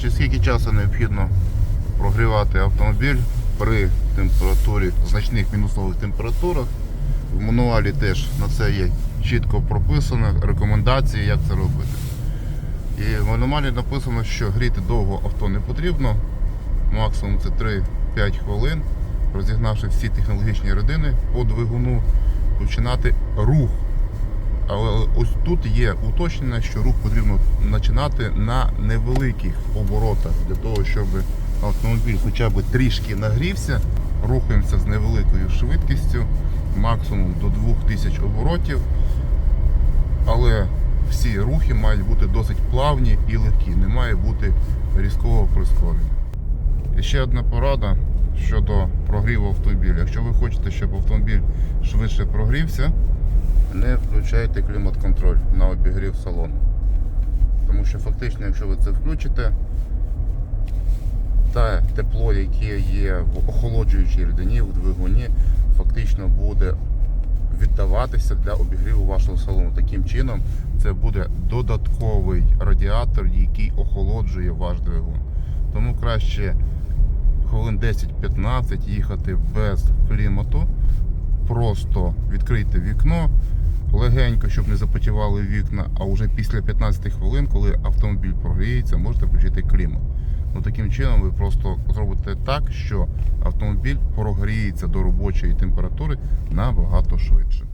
Через скільки часу необхідно прогрівати автомобіль при температурі, значних мінусових температурах. В мануалі теж на це є чітко прописано рекомендації, як це робити. І в мануалі написано, що гріти довго авто не потрібно. Максимум це 3-5 хвилин, розігнавши всі технологічні родини по двигуну, починати рух. Але ось тут є уточнення, що рух потрібно починати на невеликих оборотах для того, щоб автомобіль хоча б трішки нагрівся. Рухаємося з невеликою швидкістю, максимум до 2000 оборотів. Але всі рухи мають бути досить плавні і легкі, не має бути різкого прискорення. І ще одна порада щодо прогріву автомобіля. Якщо ви хочете, щоб автомобіль швидше прогрівся, не включайте клімат-контроль на обігрів салону. Тому що фактично, якщо ви це включите, те тепло, яке є в охолоджуючій рідині в двигуні, фактично буде віддаватися для обігріву вашого салону. Таким чином, це буде додатковий радіатор, який охолоджує ваш двигун. Тому краще хвилин 10-15 їхати без клімату. Просто відкрийте вікно легенько, щоб не запотівали вікна, а вже після 15 хвилин, коли автомобіль прогріється, можете включити клімат. Ну, таким чином ви просто зробите так, що автомобіль прогріється до робочої температури набагато швидше.